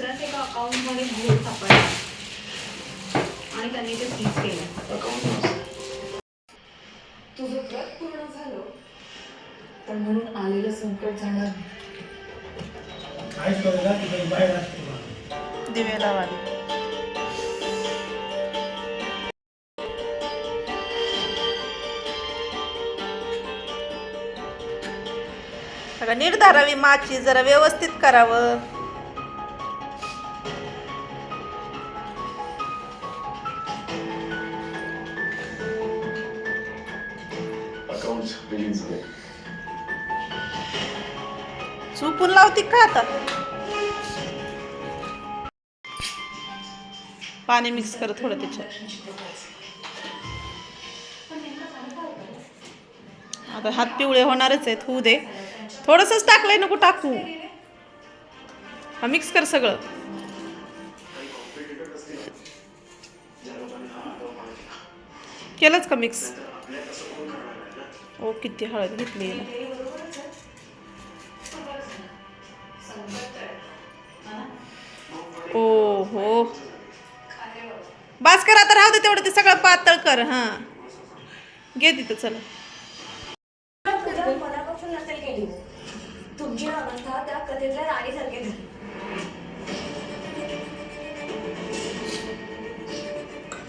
दुसऱ्याच एका अकाउंटमध्ये घोळ सापडला. आणि त्यांनी ते सीज केलं. अकाउंट तुझं व्रत पूर्ण झालं पण म्हणून आलेलं संकट जाणार तिथे बाहेर असते. दिवे लावाले अगं नीट धरावी माची जरा व्यवस्थित करावं. खातात का आता? पाणी मिक्स कर थोडं त्याच्यात. आता हात पिवळे होणारच आहेत होऊ दे. थोडंसंच टाकलंय नको टाकू. हा मिक्स कर सगळं. केलंच का मिक्स ओ किती हळद घेतली हो. बास कर आता राहू दे तेवढं ते सगळं पातळ कर हां. घे तिथं चला. मनापासून नसेल केली तुमची अवस्था त्या कथेतल्या राणीसारखी झाली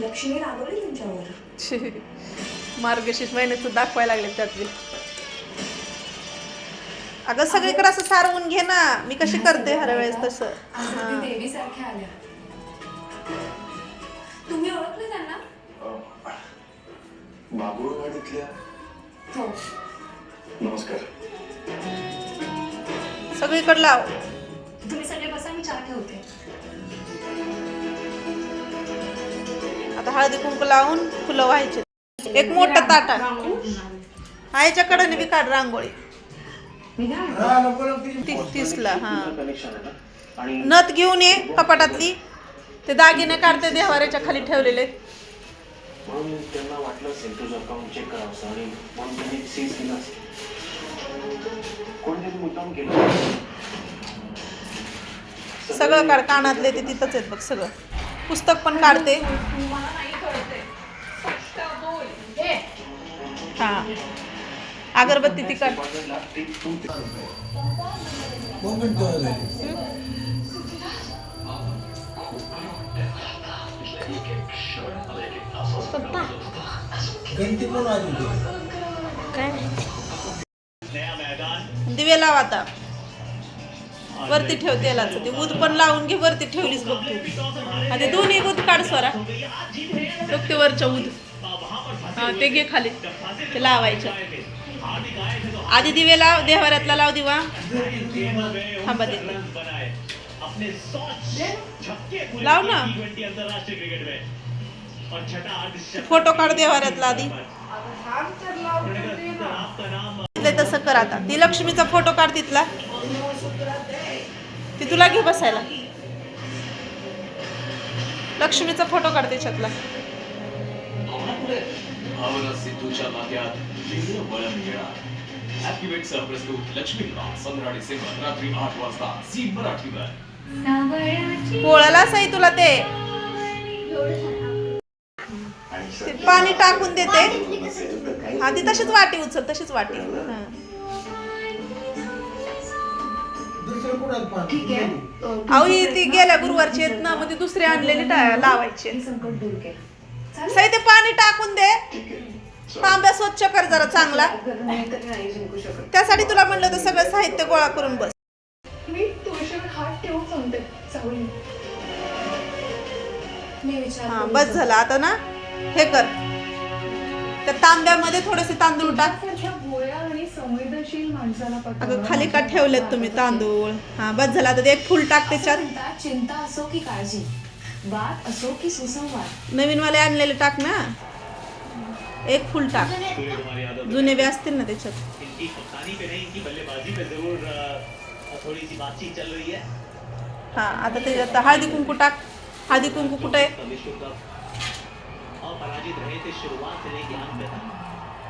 लक्ष्मी रागवली तुमच्यावर. मार्गशीर्ष महिन्याचं दाखवायला लागले त्यातले. अगं सगळीकडे असं सारवून घे ना. मी कशी करते हर वेळेस तसं. देवीसारख्या आल्या. तुम्ही ओळखले त्यांना? बाबुळवाडीतल्या हो. नमस्कार. सगळीकडे लाव. तुम्ही सगळे बसा मी चहा ठेवते. आता हळदी कुंकू लावून फुलं व्हायचे. एक मोठं ताटा. हा याच्याकडे बी काढ रांगोळी. हा, नको नको तिची- ती- तीसला हा. नथ घेऊन ये कपाटातली. ते दागिने काढते देवाऱ्याच्या खाली ठेवलेले. म्हणून त्यांना वाटलं असेल तुझं अकाउंट चेक करावं असं. आणि म्हणून त्यांनी सीज केलं असेल कोणीतरी मुद्दाम केलं सगळं काढ कानातले ते तिथंच आहेत बघ सगळं. पुस्तक पण काढते. हा. अगरबत्ती ती काढ. बाजारला घंटी कोण वाजवते दिवे लाव आता. वरती ठेव तेलाचं ते ऊद पण लावून घे वरती ठेवलीस बघ तू. आता दोन्ही ऊद काढ स्वरा बघ ते वरच्या ऊद. हा ते घे खाली. ते लावायच्या आधी दिवे लाव देवाऱ्यातला लाव दिवा. थांबा दे लाव ना. फोटो काढ देवाऱ्यातला आधी. ते तसं कर आता. ती लक्ष्मीचा फोटो काढ तिथला. ती तुला घे बसायला. लक्ष्मीचा फोटो काढ त्याच्यातला पोळाला सही तुला ते. ते पाणी टाकून देते. हा ती तशीच वाटी उचल तशीच वाटी. हा. ठीक आहे. अहो ही ती गेल्या गुरुवारची आहेत ना मग ती दुसरी आणलेली टा- लावायची हे? सही ते पाणी टाकून दे. तांब्या स्वच्छ कर जरा चांगला. त्यासाठी तुला म्हणलं तर सगळं साहित्य गोळा करून बस. मी तुळशीवर हात ठेवून सांगते. सावली मी विचार हा करून बस झालं आता ना? हे कर. त्या तांब्यामध्ये थोडेसे तांदूळ टाक. संवेदनशील माणसाला अगं खाली का ठेवलेत तुम्ही तांदूळ. हा बस झालं. आता ते एक फुल टाक त्याच्यात. चिंता असो की काळजी. वाद असो की सुसंवाद. नवीन वाले आणलेले टाक ना. एक फुल टाक. जुने बी असतील ना त्याच्यात. है. हा आता त्याच्यात हळदी कुंकू टाक. हळदी कुंकू कुठे? आहे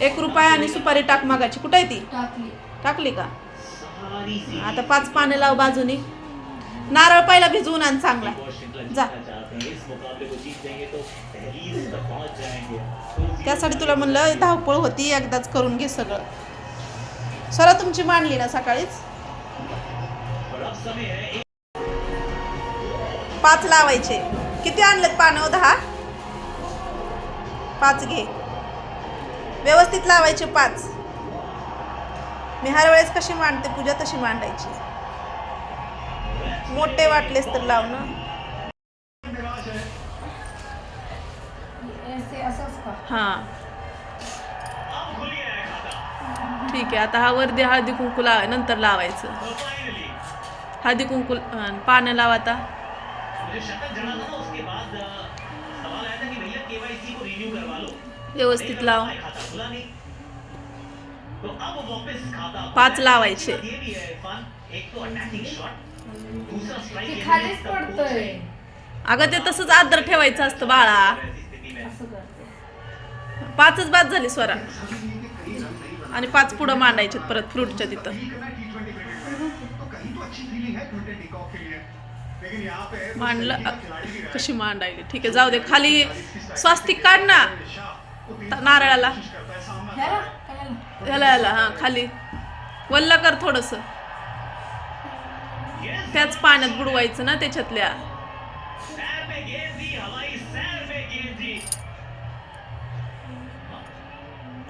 एक रुपया आणि सुपारी टाक मागाची कुठे आहे ती? टाकली. टाकली का? आता पाच पाने लाव बाजूनी. नारळ पहिला भिजवून आण चांगला. जा. त्यासाठी तुला म्हणलं धावपळ होती एकदाच करून घे सगळं. सरा तुमची मांडली ना सकाळीच? पाच लावायचे. किती आणलेत पानं? दहा? पाच घे. व्यवस्थित लावायचे पाच. मी हर वेळेस कशी मांडते पूजा तशी मांडायची. मोठे वाटलेस तर लाव ना. हां. ठीक आहे आता हा वर्दी हळदी कुंकू लावाय नंतर लावायचं. हळदी कुंकू पानं लाव आता. व्यवस्थित लाव. पाच लावायचे. अगं ते तसंच आदर ठेवायचं असतं बाळा. पाचच बाद झाली स्वरा. आणि पाच पुढं मांडायचे परत फ्रूटच्या तिथं. मांडलं. कशी मांडायली ठीक आहे जाऊ दे खाली स्वास्तिक काढ ना. नारळाला. ह्याला याला याला हा खाली. वल्ला कर थोडस. त्याच पाण्यात बुडवायचं ना त्याच्यातल्या.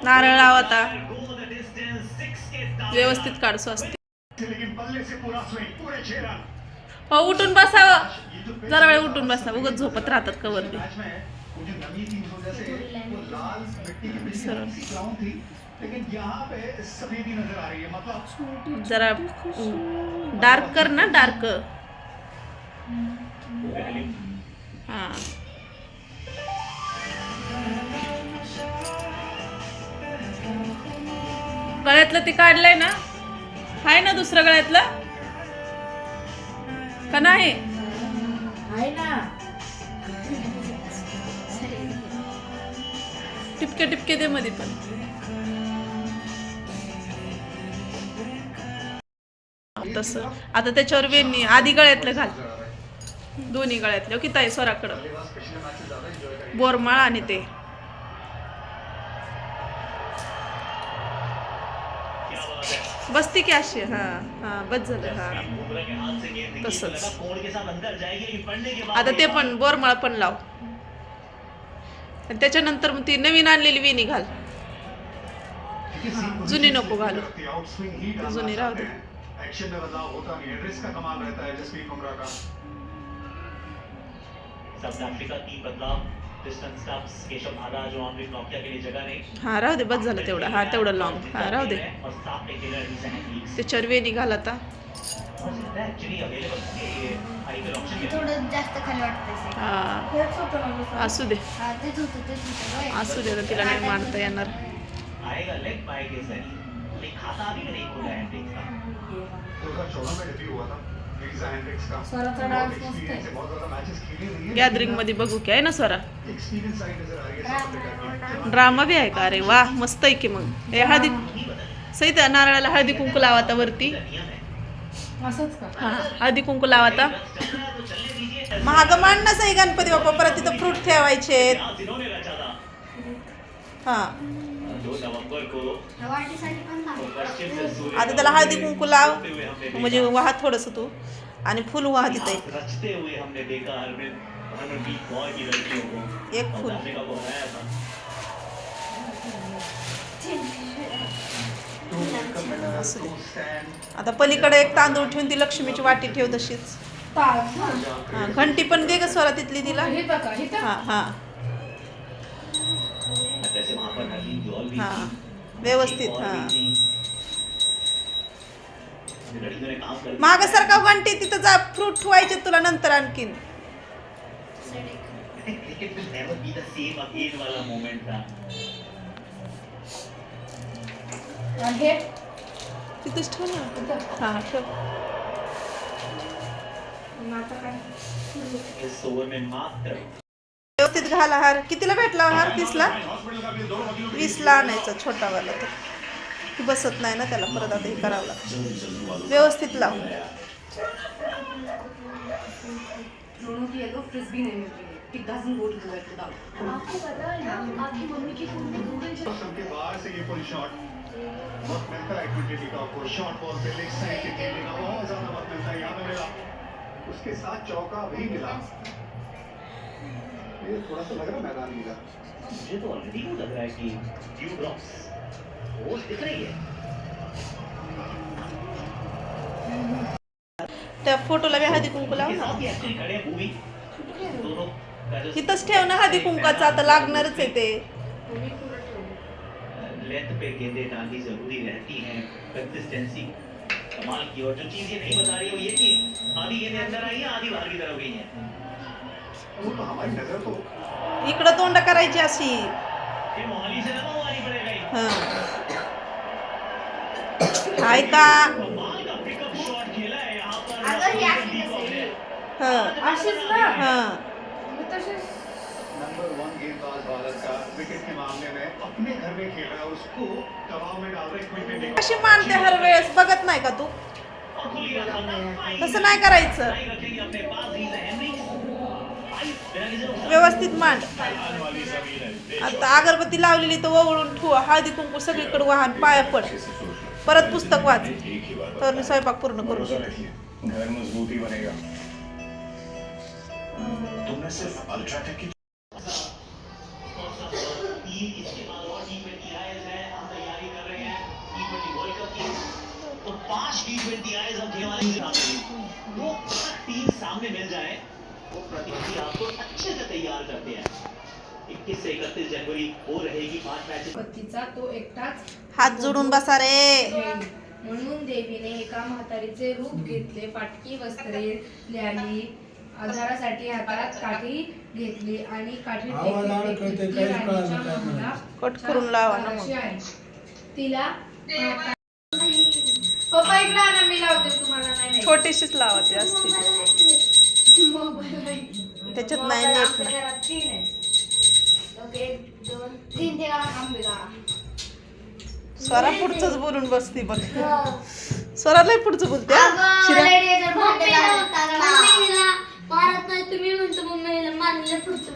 नारळ लाव आता. व्यवस्थित काढ स्वास्तिक. हो उठून बसावं. जरा वेळ उठून बसावं. उगत झोपत राहतात कवरती जरा डार्क कर ना डार्क हा. गळ्यातलं ते काढलंय ना? आहे ना दुसरं गळ्यातलं? का नाही? टिपके टिपके दे मध्ये पण. तसं. आता त्याच्यावर वेणी आधी गळ्यातलं घाल. दोन्ही गळ्यातलं. किती आहे स्वराकडं. बोरमाळ आणि ते. बसती की अशी हा हा बस झालं हा. तसंच. आता ते पण बोरमाळ पण लाव. आणि त्याच्यानंतर मग ती नवीन आणलेली वेणी घाल. जुनी नको घालू. जुनी राहू दे. का साउथ अफ्रीका की बदलाव? हा राहू दे बस झालं तेवढं. हा तेवढं लॉंग हा राहू दे. और सात टेक्निकल एडमिशन त्याच्यावर वेणी घाल आता. है. असू दे. असू दे आता तिला नाही मांडता येणार. आएगा लेग बाय के जरिए लेकिन खाता स्वराचा डान्स मस्त आहे. है है. गॅदरिंगमध्ये बघू की आहे ना स्वरा है. ड्रामा बी आहे का? अरे वा मस्त आहे की मग. हे हळदी सहित नारळाला हळदी कुंकू लावा आता वरती. असंच का? हळदी कुंकू लावा आता. महाग मांडणंच आहे गणपती बाप्पा परत तिथं फ्रूट ठेवायचे. हा. आता त्याला हळदी कुंकू लाव. म्हणजे वाहा थोडस तू. आणि फुल वाहा तिथं एक. फूल. आता पलीकडे एक तांदूळ ठेवून ती लक्ष्मीची वाटी ठेव तशीच. ताळ हा, घंटी पण दे ग स्वरा तिथली तिला. हा हा हाँ, थी व्यवस्थित, हाँ। माग सारखा घंटी तिथं जा फ्रूट ठेवायचे तुला नंतर आणखीन. तिथंच ठेव ना. हा ठेव. व्यवस्थित घाला हार कितीला भेटला हार तीसला? वीसला आणायचा छोटावाला तर ती बसत नाही ना त्याला परत आता हे करावं लागतं. व्यवस्थित लाव. की है है की के है का के का है उसके साथ चौका भी मिला ये थोड़ा सा लग रहा मैदान मिला। मुझे तो ऑलरेडी वो लग रहा है कि दिख रही है त्या फोटोला मी हळदी कुंकू लाव ना. इथंच ठेव ना हळदी कुंकाचं आता लागणारच आहे ते. लेंथ पे गेंदे डालनी जरूरी रहती है। कंसिस्टेंसी कमाल की और जो चीज ये नहीं बता रही है वो ये कि आधी गेंदें अंदर आई है आधी बाहर की तरफ गई हैं। वो तो हमारी नजर तो इकडं तोंड करायची अशी. मोहाली से ना मारी पड़ेगा ही हं. हाय का है. ही अशी। हं. हं नंबर वन गेंदबाज भारत का विकेट के मामले में अपने घर में खेल. रहा है उसको दबाव में डाल रहे क्विंटन डिकॉक कशी मानते हर वेळेस? बघत नाही का तू? तसं नाही करायचं. ही व्यवस्थित मांड. आता अगरबत्ती लावलेली तर ओवळून ठेवा. हळदी कुंकू सगळीकडे वाहन पाया पड. परत पुस्तक वाच. तर मी स्वयंपाक पूर्ण करून घेते. घर मजबूती बनेगा. तुमने सिर्फ अल्ट्राटेक की तीन इसके बाद और टी ट्वेंटी आईएस है हम तैयारी कर रहे हैं टी ट्वेंटी वर्ल्ड कप की तो पांच टी ट्वेंटी आईएस हम खेलने वाले हैं। वो पांच टीम सामने मिल जाए वो प्रतियोगी आपको अच्छे से तैयार करते हैं। इक्कीस से इकतीस जनवरी वो रहेगी पांच मैचेस पतीचा तो एकटाच हात जोडून बसा रे. म्हणून देवीने एका म्हातारीचे रूप घेतले फाटकी वस्त्रे न्याली आधारासाठी हातात काठी घेतली आणि काठी आवाज टेकत अडकळतोय, टेकत ती काहीच कळत राणीच्या नाही काय मुलाला कट करून लावा ना अशी मग. आहे. तिला पप्पा इकडे आणा मी लावते तुम्हाला. नाही नाही. छोटीशीच लावा ती. असते. त्याच्यात नाही नेट नाही. घरात तीन आहेत. स्वरा पुढचंच बोलून बसती बघ. स्वरा लय पुढचं बोलते तुम्ही म्हणतो मम्मीला पुढचं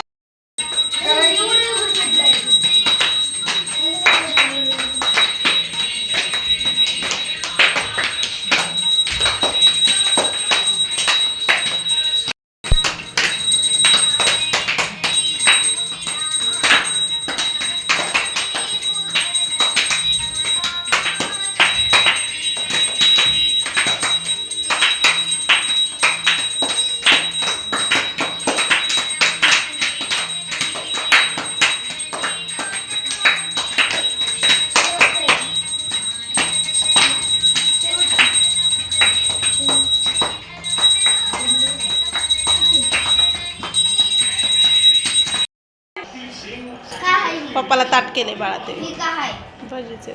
केले बाळा ते